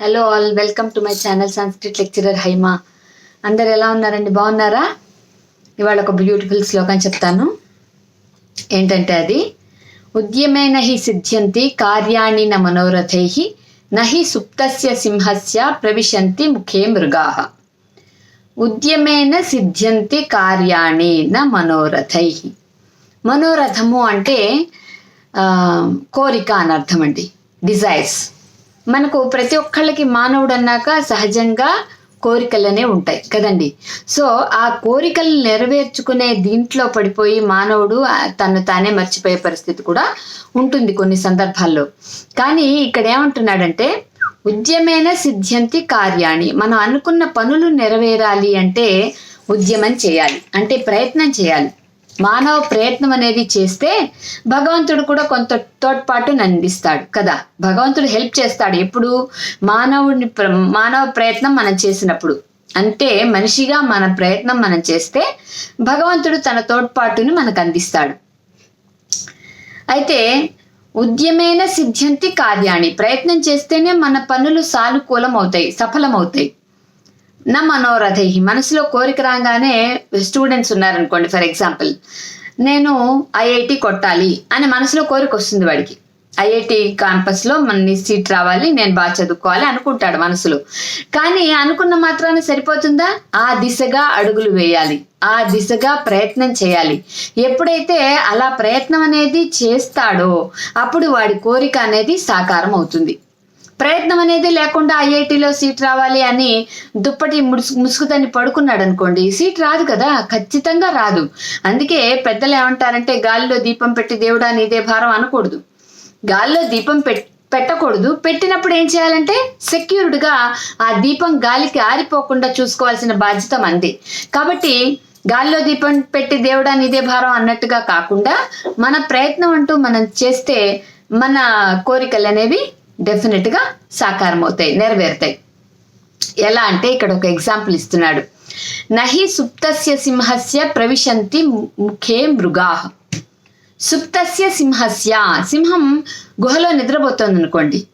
Hello all welcome to my channel Sanskrit lecturer Haima అందరు ఎలా ఉన్నారండి? బాగున్నారా? ఇవాళ ఒక బ్యూటిఫుల్ శ్లోకం చెప్తాను. ఏంటంటే అది? ఉద్యమేన హి సిద్ధ్యంతి కార్యాణి న మనోరథై నహి సుప్తస్య సింహస్య ప్రవిశంతి ముఖే మృగా. ఉద్యమేన సిద్ధ్యంతి కార్యాణి న మనోరథై. మనోరథము అంటే కోరిక అని అర్థం అండి డిజైర్స్ మనకు ప్రతి ఒక్కళ్ళకి మానవుడు అన్నాక సహజంగా కోరికలనే ఉంటాయి కదండి. సో ఆ కోరికలు నెరవేర్చుకునే దీంట్లో పడిపోయి మానవుడు తను తానే మర్చిపోయే పరిస్థితి కూడా ఉంటుంది కొన్ని సందర్భాల్లో. కానీ ఇక్కడ ఏమంటున్నాడంటే ఉద్యమేన సిద్ధ్యంతి కార్యాణి. మనం అనుకున్న పనులు నెరవేరాలి అంటే ఉద్యమం చేయాలి అంటే ప్రయత్నం చేయాలి. మానవ ప్రయత్నం అనేది చేస్తే భగవంతుడు కూడా కొంత తోడ్పాటు అందిస్తాడు కదా. భగవంతుడు హెల్ప్ చేస్తాడు ఎప్పుడు? మానవుడిని ప్ర- మానవ ప్రయత్నం మనం చేసినప్పుడు. అంటే మనిషిగా మన ప్రయత్నం మనం చేస్తే భగవంతుడు తన తోడ్పాటుని మనకు అందిస్తాడు. అయితే ఉద్యమేన సిద్ధ్యంతి కార్యాణి ప్రయత్నం చేస్తేనే మన పనులు సానుకూలం అవుతాయి సఫలమవుతాయి. నా మనోరథి మనసులో కోరిక రాగానే స్టూడెంట్స్ ఉన్నారనుకోండి ఫర్ ఎగ్జాంపుల్ నేను ఐఐటి కొట్టాలి అని మనసులో కోరిక వస్తుంది వాడికి. ఐఐటి క్యాంపస్లో మన సీట్ రావాలి నేను బాగా చదువుకోవాలి అనుకుంటాడు మనసులో. కానీ అనుకున్న మాత్రాన సరిపోతుందా? ఆ దిశగా అడుగులు వేయాలి. ఆ దిశగా ప్రయత్నం చేయాలి. ఎప్పుడైతే అలా ప్రయత్నం అనేది చేస్తాడో అప్పుడు వాడి కోరిక అనేది సాకారం అవుతుంది. ప్రయత్నం అనేది లేకుండా ఐఐటిలో సీట్ రావాలి అని దుప్పటి ముడుసు ముసుగుతని పడుకున్నాడు అనుకోండి సీట్ రాదు కదా ఖచ్చితంగా రాదు. అందుకే పెద్దలు ఏమంటారంటే గాలిలో దీపం పెట్టి దేవుడా నీదే భారం అనకూడదు. గాలిలో దీపం పెట్ పెట్టకూడదు. పెట్టినప్పుడు ఏం చేయాలంటే సెక్యూర్డ్గా ఆ దీపం గాలికి ఆరిపోకుండా చూసుకోవాల్సిన బాధ్యత మంది. కాబట్టి గాలిలో దీపం పెట్టి దేవుడా నీదే భారం అన్నట్టుగా కాకుండా మన ప్రయత్నం అంటూ మనం చేస్తే మన కోరికలు అనేవి డెఫినెట్గా సాకారం అవుతాయి నెరవేరుతాయి. ఎలా అంటే ఇక్కడ ఒక ఎగ్జాంపుల్ ఇస్తున్నాడు. నహి సుప్తస్య సింహస్య ప్రవిశంతి ముఖే మృగా. సుప్తస్య సింహస్య సింహం గుహలో నిద్రపోతోంది అనుకోండి.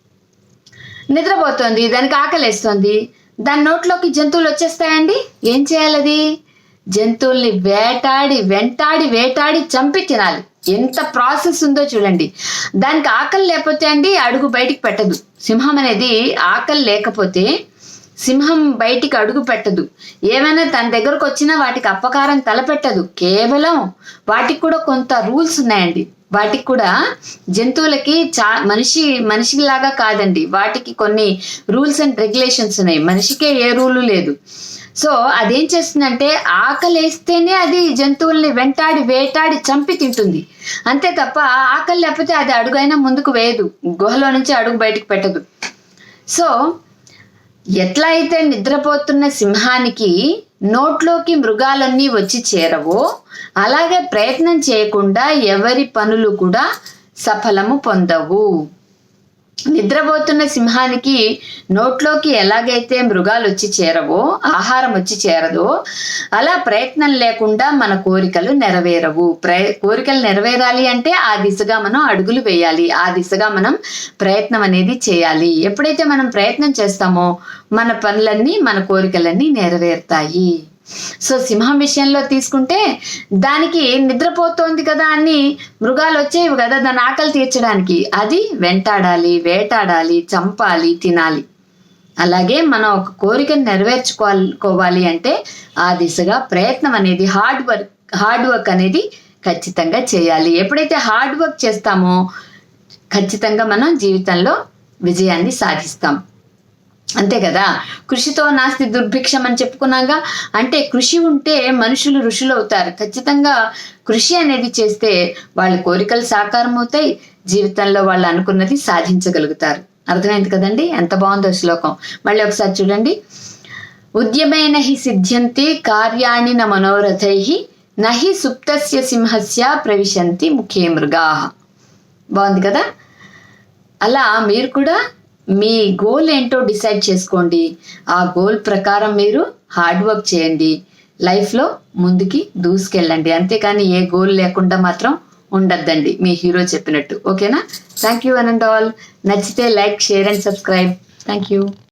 నిద్రపోతోంది దానికి ఆకలేస్తోంది. దాని నోట్లోకి జంతువులు వచ్చేస్తాయండి? ఏం చేయాలి అది జంతువుల్ని వేటాడి వెంటాడి వేటాడి చంపి తినాలి. ఎంత ప్రాసెస్ ఉందో చూడండి. దానికి ఆకలి లేకపోతే అండి అడుగు బయటికి పెట్టదు. సింహం అనేది ఆకలి లేకపోతే సింహం బయటికి అడుగు పెట్టదు. ఏమైనా తన దగ్గరకు వచ్చినా వాటికి అపకారం తలపెట్టదు. కేవలం వాటికి కూడా కొంత రూల్స్ ఉన్నాయండి. వాటికి కూడా జంతువులకి చా మనిషి మనిషిలాగా కాదండి. వాటికి కొన్ని రూల్స్ అండ్ రెగ్యులేషన్స్ ఉన్నాయి. మనిషికే ఏ రూలు లేదు. సో అదేం చేస్తుందంటే ఆకలేస్తేనే అది జంతువుల్ని వెంటాడి వేటాడి చంపి తింటుంది. అంతే తప్ప ఆకలి లేకపోతే అది అడుగైనా ముందుకు వేయదు. గుహలో నుంచి అడుగు బయటికి పెట్టదు. సో ఎట్లా అయితే నిద్రపోతున్న సింహానికి నోట్లోకి మృగాలన్నీ వచ్చి చేరవో అలాగే ప్రయత్నం చేయకుండా ఎవరి పనులు కూడా సఫలము పొందవు. నిద్రపోతున్న సింహానికి నోట్లోకి ఎలాగైతే మృగాలు వచ్చి చేరవో ఆహారం వచ్చి చేరదో అలా ప్రయత్నం లేకుండా మన కోరికలు నెరవేరవు. ప్రయ కోరికలు నెరవేరాలి అంటే ఆ దిశగా మనం అడుగులు వేయాలి. ఆ దిశగా మనం ప్రయత్నం అనేది చేయాలి. ఎప్పుడైతే మనం ప్రయత్నం చేస్తామో మన పనులన్నీ మన కోరికలన్నీ నెరవేరుతాయి. సో సింహం విషయంలో తీసుకుంటే దానికి నిద్రపోతోంది కదా అని మృగాలు వచ్చేవి కదా దాని ఆకలి తీర్చడానికి. అది వెంటాడాలి వేటాడాలి చంపాలి తినాలి. అలాగే మనం ఒక కోరికను నెరవేర్చుకోవాలి అంటే ఆ దిశగా ప్రయత్నం అనేది హార్డ్ వర్క్ హార్డ్ వర్క్ అనేది ఖచ్చితంగా చేయాలి. ఎప్పుడైతే హార్డ్ వర్క్ చేస్తామో ఖచ్చితంగా మనం జీవితంలో విజయాన్ని సాధిస్తాం. అంతే కదా? కృషితో నాస్తి దుర్భిక్షం అని చెప్పుకున్నాగా అంటే కృషి ఉంటే మనుషులు ఋషులు అవుతారు. ఖచ్చితంగా కృషి అనేది చేస్తే వాళ్ళ కోరికలు సాకారం అవుతాయి జీవితంలో వాళ్ళు అనుకున్నది సాధించగలుగుతారు. అర్థమైంది కదండి? ఎంత బాగుందో శ్లోకం. మళ్ళీ ఒకసారి చూడండి. ఉద్యమేన హి సిద్ధ్యంతి కార్యాణి న మనోరథై నహి సుప్తస్య సింహస్య ప్రవిశంతి ముఖే మృగా. బాగుంది కదా? అలా మీరు కూడా మీ గోల్ ఏంటో డిసైడ్ చేసుకోండి. ఆ గోల్ ప్రకారం మీరు హార్డ్ వర్క్ చేయండి. లైఫ్లో ముందుకి దూసుకెళ్ళండి. అంతేకాని ఏ గోల్ లేకుండా మాత్రం ఉండద్దండి. మీ హీరో చెప్పినట్టు. ఓకేనా థ్యాంక్ యూ అన్ అండ్ ఆల్ నచ్చితే like share and subscribe thank you